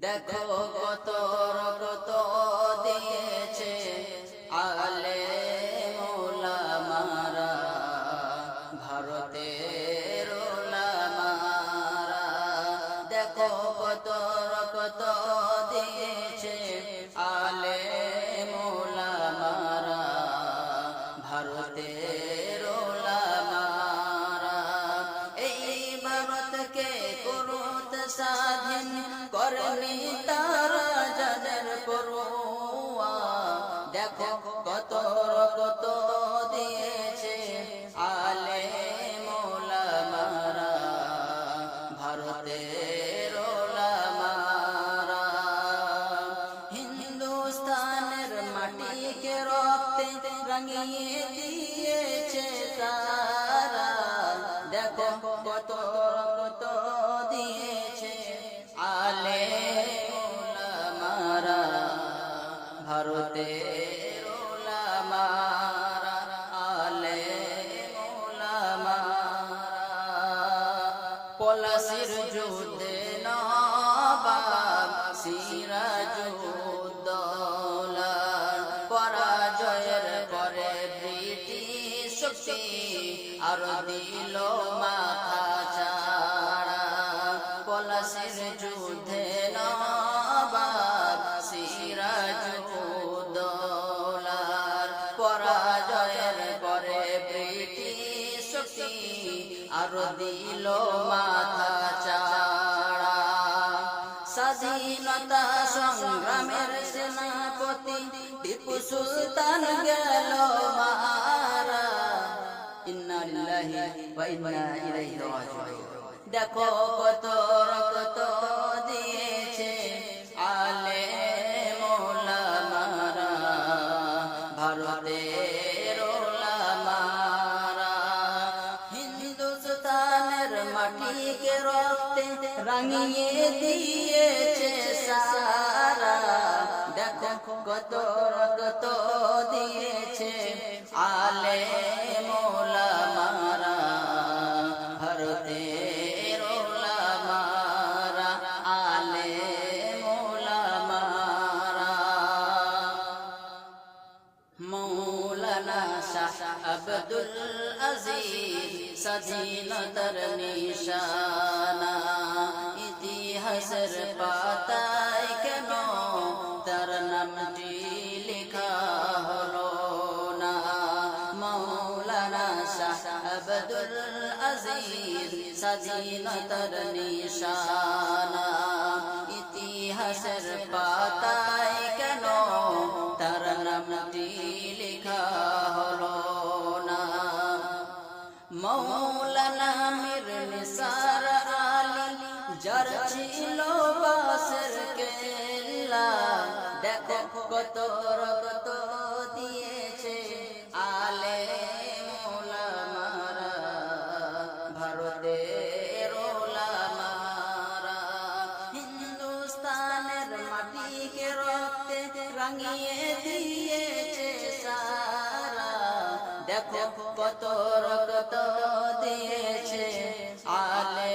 দেখো কত রক্ত দিয়েছে আলে মারা ভারতের মারা। দেখো কত রক্ত করনি তারা যাদের পড়ুয়া দেখো কত কত দিয়েছে আলে মোলা মারা। ভারতের হিন্দুস্তানের মাটিকে রাঙিয়ে দিয়েছে তারা। দেখো পলাশির যুদ্ধে নবাব সিরাজউদ্দৌলা পরাজয়ের পরে ব্রিটিশ শক্তি আর দিল মাথা ছাড়া পলাশির যুদ্ধে নবাব সিরাজউদ্দৌলার পরাজয়ের পরে ব্রিটিশ শক্তি আর দিল মাথা চাড়া। স্বাধীনতা সংগ্রামের সেনাপতি টিপু সুলতান গেল মারা। ইন্না লিল্লাহি ওয়া ইন্না ইলাইহি রাজিউন। দেখো কত রক্ত রাঙিয়ে দিয়েছে সারা। দেখো কত কত দিয়েছে আলে মোলা মারা ভারতের মারা আলে মোলা মারা মৌলানা শাহ আব্দুল আজিজ স্বাধীনতার নিশানা। ইতিহাসের পাতায় কেন? তার নামটি লেখা হলো না। মৌলানা শাহ আব্দুল আজিজ স্বাধীনতার নিশানা। দিয়েছে আলে ভারতের হিন্দুস্তানের মাটিকে রাঙিয়ে দিয়েছে সারা। দেখো কত রক্ত দিয়েছে আলে